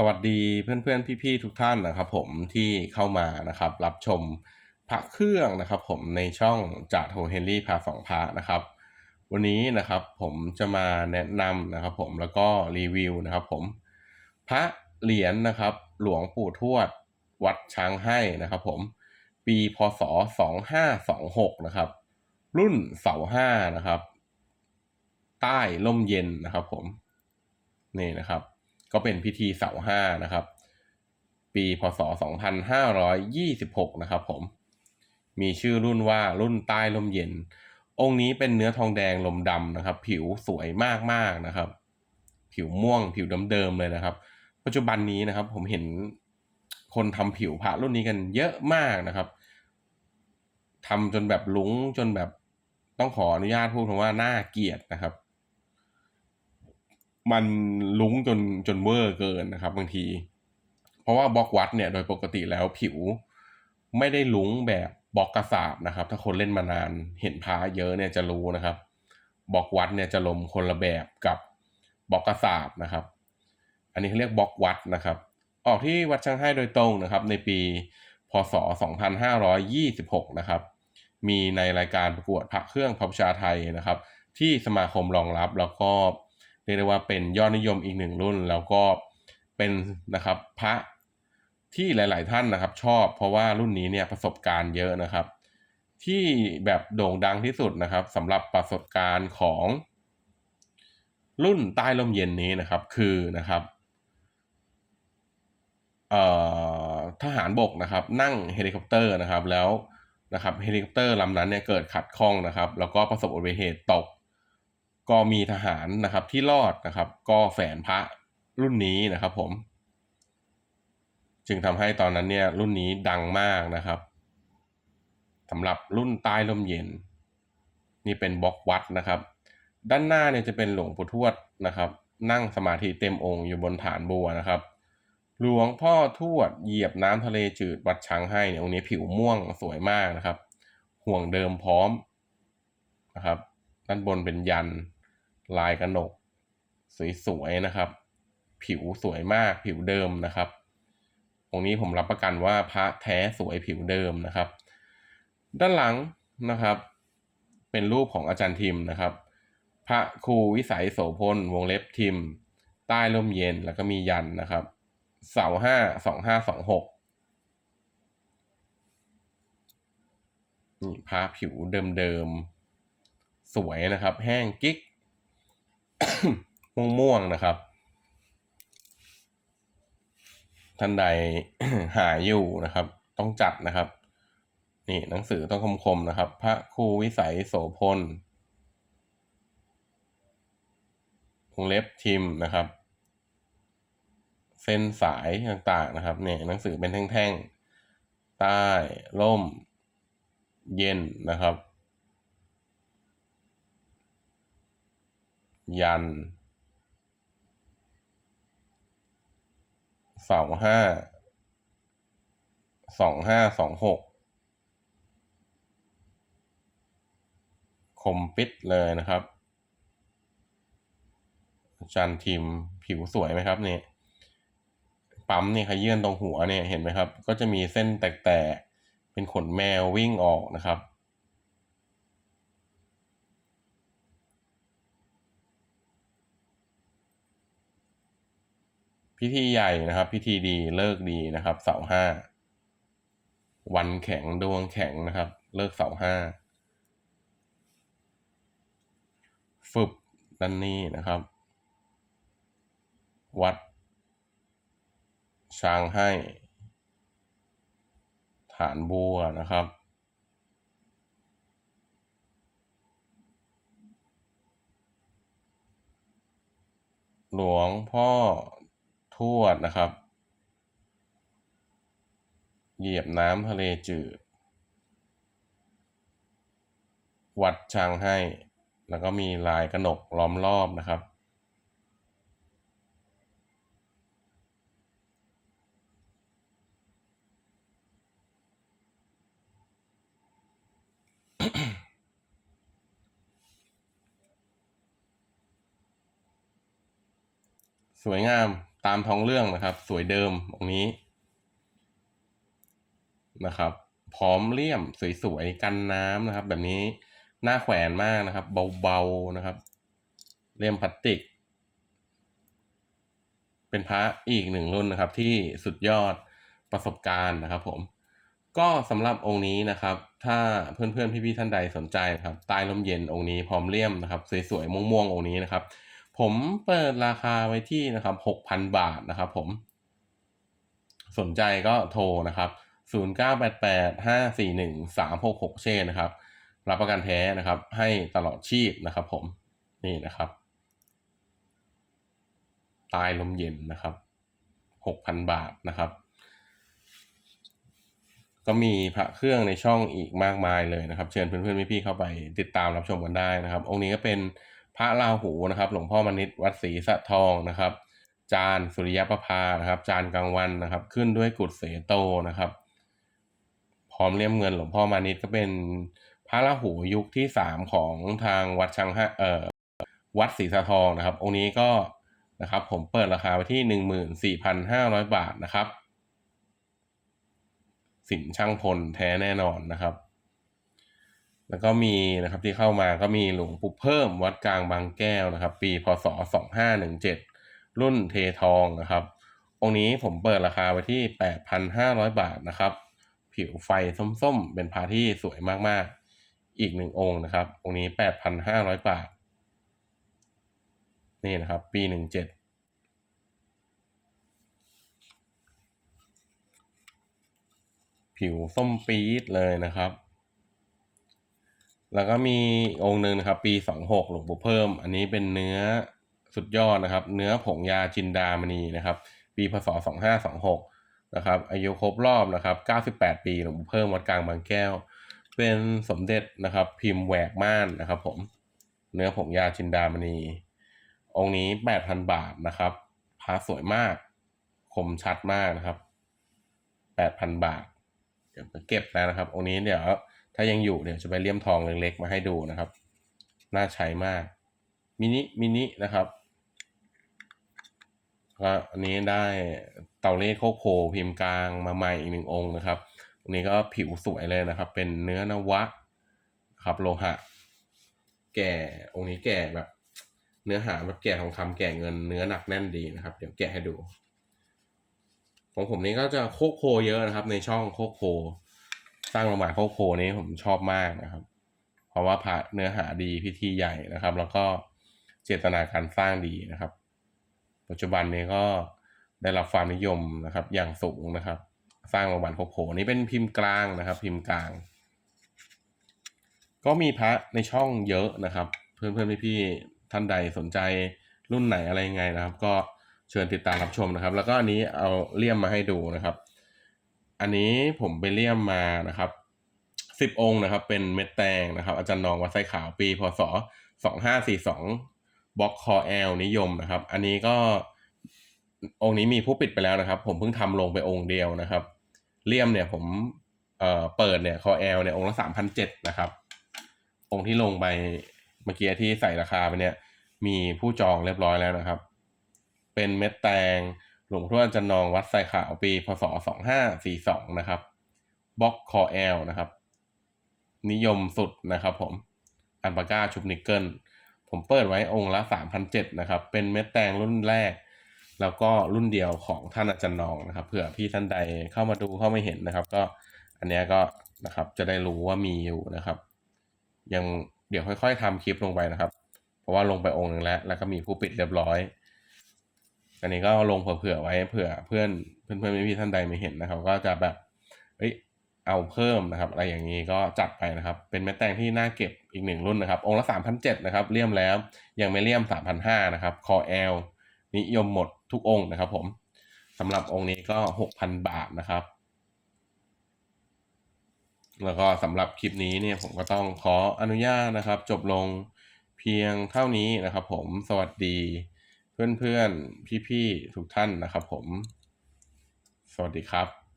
สวัสดีเพื่อนๆพี่ๆทุกท่านนะครับผมที่เข้ามานะครับรับชมพระเครื่องนะครับผมในช่องจ่าโทเฮนรี่พาสองพระนะครับ วันนี้นะครับผมจะมาแนะนำนะครับผมแล้วก็รีวิวนะครับผมพระเหรียญนะครับหลวงปู่ทวดวัดช้างให้นะครับผมปีพศ 2526 นะครับ รุ่นเสาห้านะครับ ใต้ร่มเย็นนะครับผมนี่นะครับ ก็เป็นพิธีเสาห้านะครับ ปีพศ 2526 นะครับผม มีชื่อรุ่นว่ารุ่นใต้ลมเย็น องค์นี้เป็นเนื้อทองแดงลมดำนะครับ ผิวสวยมากๆนะครับ ผิวม่วงผิวเดิมๆเลยนะครับ ปัจจุบันนี้นะครับ ผมเห็นคนทำผิวพระรุ่นนี้กันเยอะมากนะครับทำจนแบบลุ้งจนแบบต้องขออนุญาตพูดคำว่าหน่าเกลียดนะครับ มันลุ้งจนจนเวอร์เกินนะครับ บางที เพราะว่าบล็อกวัดเนี่ยโดยปกติแล้วผิวไม่ได้ลุ้งแบบบล็อกกระสาบนะครับ ถ้าคนเล่นมานานเห็นพาเยอะเนี่ยจะรู้นะครับบล็อกวัดเนี่ยจะลมคนละแบบกับบล็อกกระสาบนะครับ อันนี้เขาเรียกบล็อกวัดนะครับ ออกที่วัดช่างให้โดยตรงนะครับ ในปีพศ 2526 นะครับ มีในรายการประกวดพระเครื่องพระบูชาไทยนะครับ ที่สมาคมรองรับแล้วก็ รียกได้ว่าเป็นยอดนิยมอีกหนึ่งรุ่น แล้วก็เป็นนะครับพระที่หลาย ๆ ท่านนะครับ ชอบเพราะว่ารุ่นนี้เนี่ยประสบการณ์เยอะนะครับ ที่แบบโด่งดังที่สุดนะครับสำหรับประสบการณ์ของ รุ่นใต้ลมเย็นนี้นะครับ คือนะครับทหารบกนะครับ นั่งเฮลิคอปเตอร์นะครับ แล้วนะครับเฮลิคอปเตอร์ลำนั้นเนี่ยเกิดขัดข้องนะครับ แล้วก็ประสบอุบัติเหตุตก ก็มีทหารนะครับที่รอดนะครับ ก็แฝนพระรุ่นนี้นะครับผม จึงทำให้ตอนนั้นเนี่ยรุ่นนี้ดังมากนะครับสำหรับรุ่นใต้ลมเย็น นี่เป็นบล็อกวัดนะครับ ด้านหน้าเนี่ยจะเป็นหลวงปู่ทวดนะครับ นั่งสมาธิเต็มองค์อยู่บนฐานบัวนะครับหลวงพ่อทวดเหยียบน้ำทะเลจืดวัดช้างให้เนี่ยองค์นี้ผิวม่วงสวยมากนะครับ ห่วงเดิมพร้อมนะครับ ด้านบนเป็นยัน ลายกระหนก สวยๆนะครับ ผิวสวยมากผิวเดิมนะครับองค์นี้ผมรับประกันว่าพระแท้สวยผิวเดิมนะครับ ด้านหลังนะครับ เป็นรูปของอาจารย์ทิมนะครับ พระครูวิสัยโสพลวงเล็บทิม ใต้ร่มเย็นแล้วก็มียันนะครับ เสาห้าสองห้าสองหกนี่พาผิวเดิมๆสวยนะครับ แห้งกิ๊ก ม่วงๆนะครับ ท่านใดหาอยู่นะครับ ต้องจัดนะครับ นี่หนังสือต้องคมๆนะครับ พระครูวิสัยโสพลวงเล็บทิมนะครับ เส้นสายต่างๆนะครับ เนี่ยหนังสือเป็นแท่งๆ ใต้ร่ม เย็นนะครับ ยัน เสาห้า สองห้าสองหก คมปิดเลยนะครับจันทีมผิวสวยไหมครับเนี่ยปั๊มเนี่ยขยื่นตรงหัวเนี่ยเห็นไหมครับ ก็จะมีเส้นแตกๆเป็นขนแมววิ่งออกนะครับ พิธีใหญ่นะครับ พิธีดีเลิกดีนะครับ เสาห้าวันแข็งดวงแข็งนะครับ เลิกเสาห้าฝึบด้านนี้นะครับ วัดช้างให้ ฐานบัวนะครับ หลวงพ่อ ทวดนะครับ เหยียบน้ำทะเลจืด วัดช้างให้ แล้วก็มีลายกระหนกล้อมรอบนะครับสวยงาม ตามท้องเรื่องนะครับ สวยเดิมองนี้นะครับ พร้อมเลี่ยมสวยๆกันน้ำนะครับ แบบนี้หน้าแขวนมากนะครับ เบาๆนะครับ เลี่ยมพลาสติก เป็นพระอีกหนึ่งรุ่นนะครับ ที่สุดยอดประสบการณ์นะครับ ผม ก็สำหรับองค์นี้นะครับ ถ้าเพื่อนๆพี่ๆท่านใดสนใจครับใต้ลมเย็นองค์นี้พร้อมเลี่ยมนะครับ สวยๆม่วงๆองค์นี้นะครับ ผมเปิดราคาไว้ที่นะครับหกพันบาทนะครับผม สนใจก็โทรนะครับศูนย์เก้าแปดแปดห้าสี่หนึ่งสามหกหกเช่นะครับ รับประกันแท้นะครับ ให้ตลอดชีพนะครับ ผมนี่นะครับ ตายลมเย็นนะครับหกพันบาทนะครับ ก็มีพระเครื่องในช่องอีกมากมายเลยนะครับ เชิญเพื่อนๆพี่ๆเข้าไปติดตามรับชมกันได้นะครับ องค์นี้ก็เป็น พระราหูนะครับ หลวงพ่อมณิตวัดศรีสะทองนะครับ จานสุริยประภานะครับ จานกลางวันนะครับ ขึ้นด้วยกุดเสโตนะครับ พร้อมเลี่ยมเงินหลวงพ่อมานิตก็เป็นพระราหูยุคที่สามของทางวัดชังฮะเอ่อวัดศรีสะทองนะครับ องค์นี้ก็นะครับ ผมเปิดราคาไว้ที่หนึ่งหมื่นสี่พันห้าร้อยบาทนะครับ สินช่างพลแท้แน่นอนนะครับ แล้วก็มีนะครับที่เข้ามาก็มีหลวงปู่เพิ่มวัดกลางบางแก้วนะครับ ปีพศสองห้าหนึ่งเจ็ดรุ่นเททองนะครับ องค์นี้ผมเปิดราคาไว้ที่แปดพันห้าร้อยบาทนะครับ ผิวไฟส้มๆ เป็นพาที่สวยมากๆ อีกหนึ่งองค์นะครับ องค์นี้แปดพันห้าร้อยบาท นี่นะครับ ปีหนึ่งเจ็ดผิวส้มปี๊ดเลยนะครับ แล้วก็มีองค์หนึ่งนะครับ ปีสองหกหลวงปู่เพิ่ม อันนี้เป็นเนื้อสุดยอดนะครับ เนื้อผงยาจินดามณีนะครับ ปีพศสองห้าสองหกนะครับอายุครบรอบนะครับเก้าสิบแปดปีหลวงปู่เพิ่มวัดกลางบางแก้ว เป็นสมเด็จนะครับ พิมพ์แหวกม่านนะครับ ผมเนื้อผงยาจินดามณี องค์นี้แปดพันบาทนะครับพระสวยมากคมชัดมากนะครับแปดพันบาท เดี๋ยวเก็บแล้วนะครับ องค์นี้เดี๋ยว ถ้ายังอยู่เดี๋ยวจะไปเลี่ยมทองเล็กๆมาให้ดูนะครับ น่าใช้มาก มินิ มินินะครับก็อันนี้ได้เตาเลขโคโคพิมพ์กลางมาใหม่อีกหนึ่งองค์นะครับอันนี้ก็ผิวสวยเลยนะครับ เป็นเนื้อนวะครับโลหะ แก่องค์นี้แก่แบบ เนื้อหาแบบแก่ทองคำแก่เงินเนื้อหนักแน่นดีนะครับ เดี๋ยวแกะให้ดู ของผมนี้ก็จะโคโคเยอะนะครับ ในช่องโคโค สร้างประมาณโคโคนี้ผมชอบมากนะครับ เพราะว่าพระเนื้อหาดีพิธีใหญ่นะครับ แล้วก็เจตนาการสร้างดีนะครับ ปัจจุบันนี้ก็ได้รับความนิยมนะครับ อย่างสูงนะครับ สร้างประมาณโคโคนี้เป็นพิมพ์กลางนะครับ พิมพ์กลาง ก็มีพระในช่องเยอะนะครับ เพื่อนเพื่อนพี่ๆท่านใดสนใจรุ่นไหนอะไรยังไงนะครับ ก็เชิญติดตามรับชมนะครับ แล้วก็อันนี้เอาเลี่ยมมาให้ดูนะครับ อันนี้ผมไปเลี่ยมมานะครับสิบองค์นะครับ เป็นเม็ดแตงนะครับ อาจารย์นองวัดไส้ขาวปีพศสองห้าสี่สองบล็อกคอแอลนิยมนะครับ อันนี้ก็องค์นี้มีผู้ปิดไปแล้วนะครับ ผมเพิ่งทำลงไปองค์เดียวนะครับ เลี่ยมเนี่ยผมเอ่อเปิดเนี่ยคอแอลเนี่ยองค์ละสามพันเจ็ดนะครับ องค์ที่ลงไปเมื่อกี้ที่ใส่ราคาไปเนี่ย มีผู้จองเรียบร้อยแล้วนะครับ เป็นเม็ดแตง หลวงพ่อจันนองวัดไซขาวปีพศสองห้าสี่สองนะครับบล็อกคอแอลนะครับ นิยมสุดนะครับ ผมอันปาก้าชุบนิกเกิลผมเปิดไว้องค์ละสามพันเจ็ดนะครับ เป็นเม็ดแตงรุ่นแรก แล้วก็รุ่นเดียวของท่านอาจารย์นองนะครับเผื่อพี่ท่านใดเข้ามาดูเข้าไม่เห็นนะครับ ก็อันนี้ก็นะครับจะได้รู้ว่ามีอยู่นะครับ ยังเดี๋ยวค่อย ๆทำคลิปลงไปนะครับ เพราะว่าลงไปองค์หนึ่งแล้ว แล้วก็มีผู้ปิดเรียบร้อย อันนี้ก็ลงเผื่อๆไว้เผื่อเพื่อนเพื่อนเพื่อนพี่ท่านใดไม่เห็นนะครับ ก็จะแบบเอ้ยเอาเพิ่มนะครับ อะไรอย่างนี้ก็จัดไปนะครับ เป็นเม็ดแตงที่น่าเก็บอีกหนึ่งรุ่นนะครับ องค์ละสามพันเจ็ดนะครับเลี่ยมแล้ว ยังไม่เลี่ยมสามพันห้านะครับคอแอลนิยมหมดทุกองค์นะครับผมสำหรับองค์นี้ก็หกพันบาทนะครับ แล้วก็สำหรับคลิปนี้เนี่ยผมก็ต้องขออนุญาตนะครับ จบลงเพียงเท่านี้นะครับ ผมสวัสดี เพื่อนๆ พี่ๆ ทุกท่านนะครับผม สวัสดีครับ